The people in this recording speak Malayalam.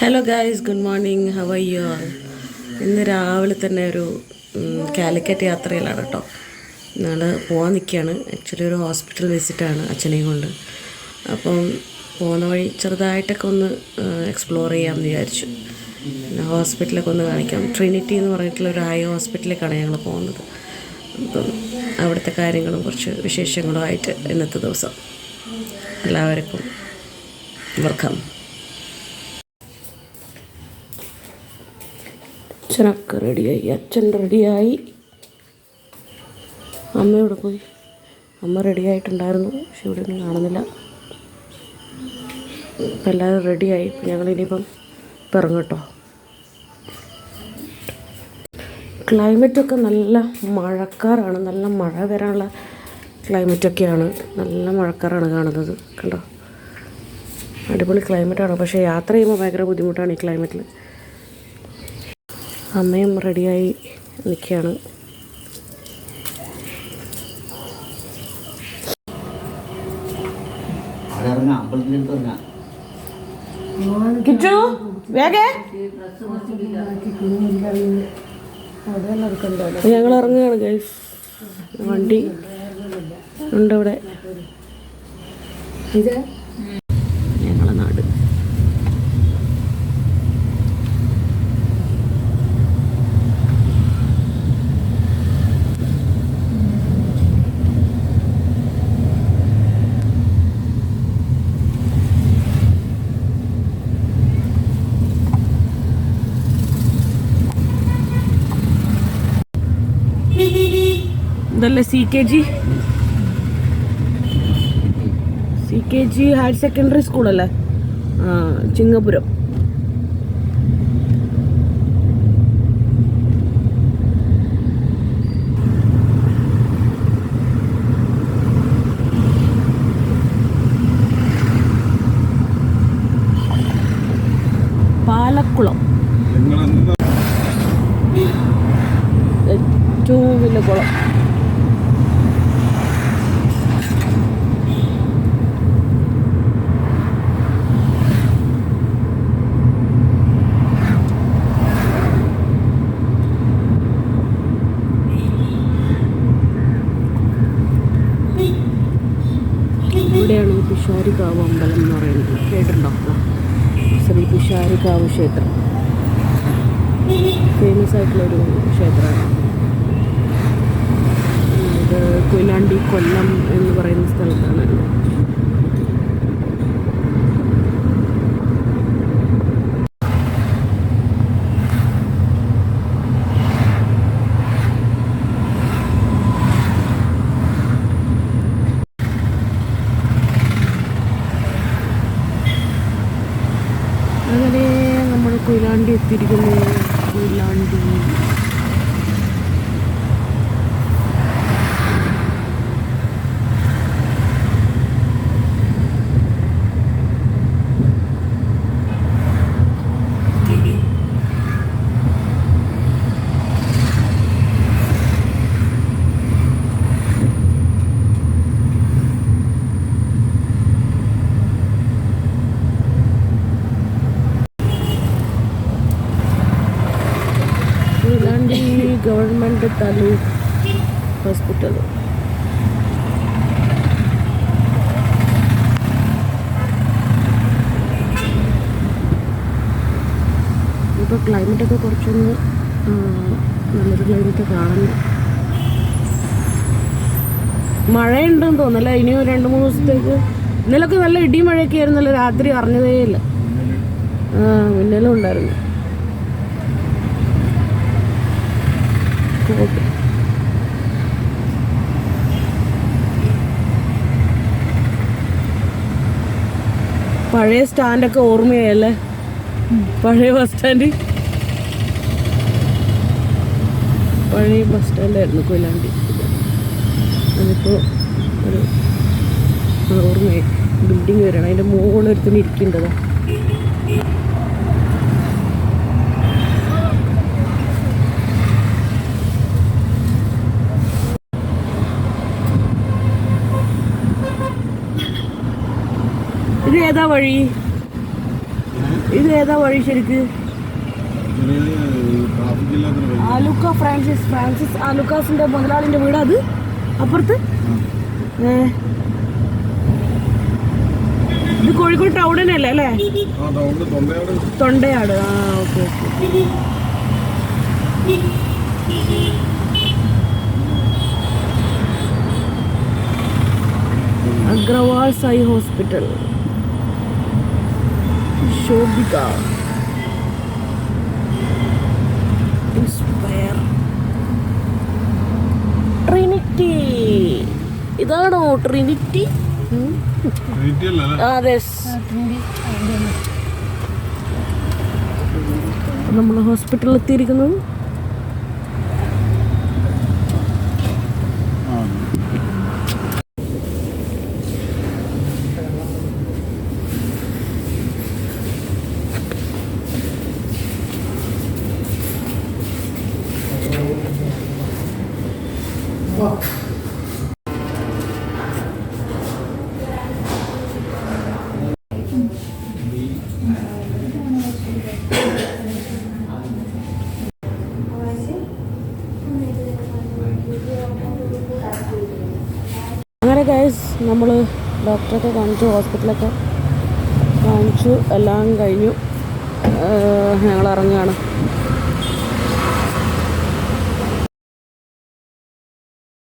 Hello guys good morning how are you all ഇന്ന് രാവിലെ തന്നെ ഒരു കാലിക്കറ്റ് യാത്രയിലാണ് കേട്ടോ ഞങ്ങൾ പോകാൻ നിൽക്കുകയാണ് ആക്ച്വലി ഒരു ഹോസ്പിറ്റൽ വിസിറ്റാണ് അച്ഛനെയും കൊണ്ട്. അപ്പം പോകുന്ന വഴി ചെറുതായിട്ടൊക്കെ ഒന്ന് എക്സ്പ്ലോർ ചെയ്യാമെന്ന് വിചാരിച്ചു. ഹോസ്പിറ്റലൊക്കെ ഒന്ന് കാണിക്കാം. ട്രിനിറ്റി എന്ന് പറഞ്ഞിട്ടുള്ള ഒരു ഹൈ ഹോസ്പിറ്റലിലേക്കാണ് ഞങ്ങൾ പോകുന്നത്. അപ്പം അവിടുത്തെ കാര്യങ്ങളും കുറച്ച് വിശേഷങ്ങളും ആയിട്ട് ഇന്നത്തെ ദിവസം. എല്ലാവർക്കും വെൽക്കം. അച്ഛനൊക്കെ റെഡിയായി. അച്ഛൻ റെഡിയായി. അമ്മ ഇവിടെ പോയി? അമ്മ റെഡിയായിട്ടുണ്ടായിരുന്നു പക്ഷെ ഇവിടെ ഒന്നും കാണുന്നില്ല. ഇപ്പം എല്ലാവരും റെഡിയായി. ഇപ്പം ഇപ്പം ഇറങ്ങും കേട്ടോ ക്ലൈമറ്റൊക്കെ നല്ല മഴക്കാറാണ്. നല്ല മഴ വരാനുള്ള ക്ലൈമറ്റൊക്കെയാണ്. നല്ല മഴക്കാറാണ് കാണുന്നത്. കണ്ടോ? അടിപൊളി ക്ലൈമറ്റാണ്. പക്ഷേ യാത്ര ചെയ്യുമ്പോൾ ഭയങ്കര ബുദ്ധിമുട്ടാണ് ഈ ക്ലൈമറ്റിൽ അമ്മയും റെഡിയായി നിൽക്കുകയാണ്. കിച്ചു വേഗേ. ഞങ്ങൾ ഇറങ്ങുകയാണ് ഗൈസ് വണ്ടി ഉണ്ട് ഇവിടെ ഞങ്ങളെ ഇതല്ലേ C K G C K G higher secondary സ്കൂളല്ലേ അല്ലേ? ചിങ്ങപുരം. പാലക്കുളം. ഏറ്റവും വലിയ കുളം. പിഷാരിക്കാവ് അമ്പലം എന്ന് പറയുന്നത്. കേട്ടിട്ടുണ്ടോ? ശ്രീ തുഷാരിക്കാവ് ക്ഷേത്രം. ഫേമസ് ആയിട്ടുള്ളൊരു ക്ഷേത്രമാണ്. ഇത് കൊയിലാണ്ടി കൊല്ലം എന്ന് പറയുന്ന സ്ഥലത്താണ് അങ്ങനെ നമ്മൾ കൊയിലാണ്ടി എത്തിയിരിക്കുന്നു. കൊയിലാണ്ടി കൊയിലാണ്ടി ഗവൺമെന്റ് താലൂക്ക് ഹോസ്പിറ്റൽ ഇപ്പോൾ ക്ലൈമറ്റൊക്കെ കുറച്ചൊന്ന് നല്ലൊരു ക്ലൈമറ്റ് കാണുന്നു. മഴയുണ്ടെന്ന് തോന്നല്ലേ ഇനിയും രണ്ട് മൂന്ന് ദിവസത്തേക്ക്. ഇന്നലൊക്കെ നല്ല ഇടിയും മഴയൊക്കെ ആയിരുന്നല്ലോ രാത്രി അറിഞ്ഞതേ ഇല്ല മിന്നലും ഉണ്ടായിരുന്നു. കോട്ട് പഴയ സ്റ്റാൻഡൊക്കെ ഓർമ്മയായല്ലേ? പഴയ ബസ് സ്റ്റാൻഡ് പഴയ ബസ് സ്റ്റാൻഡായിരുന്നു കൊയിലാണ്ടി. അതിപ്പോൾ ഒരു ഓർമ്മയായി. ബിൽഡിങ് വരണം അതിന്റെ മുകളിൽ ഒരുത്തിന് ഇരിക്കേണ്ടതാ ഇത് ഏതാ വഴി? ഇത് ഏതാ വഴി ശരിക്ക്? ആലുക്ക ഫ്രാൻസിസ് ഫ്രാൻസിസ് ആലുക്കാസിന്റെ മുതലാളിന്റെ വീട് അത് അപ്പുറത്ത്. ഇത് കോഴിക്കോട് ടൗൺ തന്നെയല്ലേ അല്ലേ? തൊണ്ടയാട്. ആ okay. Agarwal Sai hospital. Shobhika inspire Trinity ഇതാണോ ട്രിനിറ്റി അതെ നമ്മൾ ഹോസ്പിറ്റലിൽ എത്തിയിരിക്കുന്നു. അങ്ങനെ ഗൈസ് നമ്മൾ ഡോക്ടറൊക്കെ കാണിച്ചു ഹോസ്പിറ്റലൊക്കെ കാണിച്ചു എല്ലാം കഴിഞ്ഞു. ഞങ്ങൾ ഇറങ്ങുകയാണ്.